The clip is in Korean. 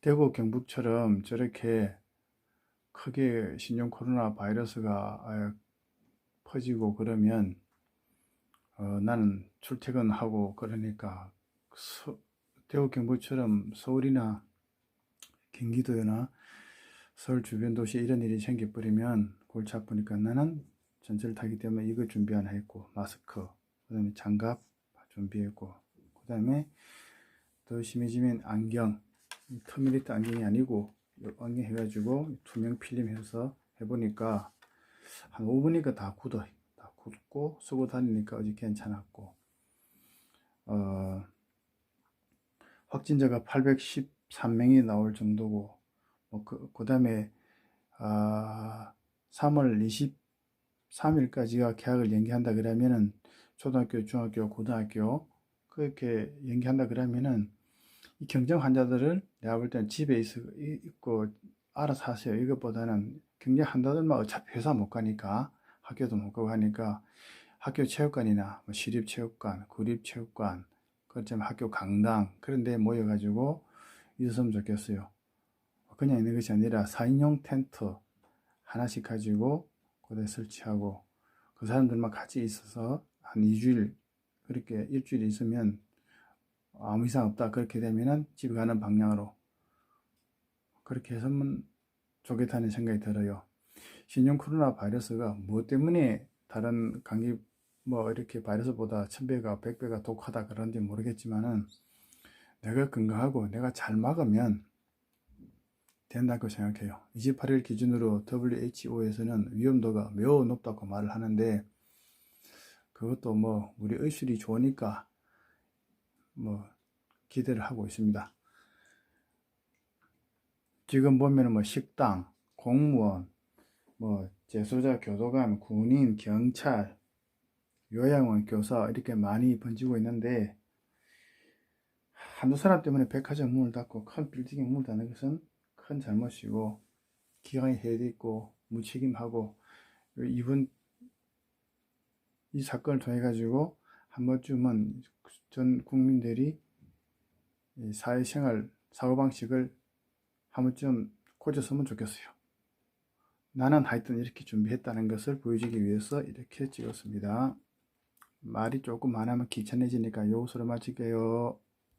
대구 경북처럼 저렇게 크게 신종 코로나 바이러스가 아, 퍼지고 그러면 어, 나는 출퇴근하고 그러니까 서- 대구 경북처럼 서울이나 경기도나 서울 주변 도시에 이런 일이 생겨버리면 골치 아프니까 나는 전철 타기 때문에 이거 준비 하나 했고 마스크 그 다음에 장갑 준비했고 그 다음에 더 심해지면 안경 이 터미네이터 안경이 아니고 요 안경 해가지고 투명 필름 해서 해보니까 한 5분이니까 다 굳어 다 굳고 쓰고 다니니까 어제 괜찮았고. 어, 확진자가 813명이 나올 정도고 뭐 그, 그 다음에 아, 3월 23일까지가 개학을 연기한다 그러면은 초등학교, 중학교, 고등학교 그렇게 연기한다 그러면은 이 경증 환자들을 내가 볼 때는 집에 있, 있고 알아서 하세요. 이것보다는 경증 환자들만 어차피 회사 못 가니까 학교도 못 가고 하니까 학교 체육관이나 뭐 시립 체육관, 구립 체육관, 그렇지만 학교 강당 그런 데 모여가지고 있었으면 좋겠어요. 그냥 있는 것이 아니라 4인용 텐트 하나씩 가지고 거기에 설치하고 그 사람들만 같이 있어서 한 2주일 그렇게 일주일 있으면 아무 이상 없다 그렇게 되면은 집에 가는 방향으로 그렇게 해서면 좋겠다는 생각이 들어요. 신종 코로나 바이러스가 무엇 때문에 다른 감기 뭐 이렇게 바이러스보다 천배가 백배가 독하다 그런지 모르겠지만은 내가 건강하고 내가 잘 막으면 된다고 생각해요. 28일 기준으로 WHO에서는 위험도가 매우 높다고 말을 하는데 그것도 뭐 우리 의술이 좋으니까 뭐 기대를 하고 있습니다. 지금 보면은 뭐 식당, 공무원, 뭐 재소자, 교도관, 군인, 경찰, 요양원, 교사 이렇게 많이 번지고 있는데 한두 사람 때문에 백화점 문을 닫고 큰 빌딩에 문을 닫는 것은 큰 잘못이고 기강이 해야 되고 무책임하고 이번 이 사건을 통해 가지고 한 번쯤은 전 국민들이 이 사회생활 사고방식을 한 번쯤 고쳤으면 좋겠어요. 나는 하여튼 이렇게 준비했다는 것을 보여주기 위해서 이렇게 찍었습니다. 말이 조금 많으면 귀찮아지니까 여기서 마칠게요.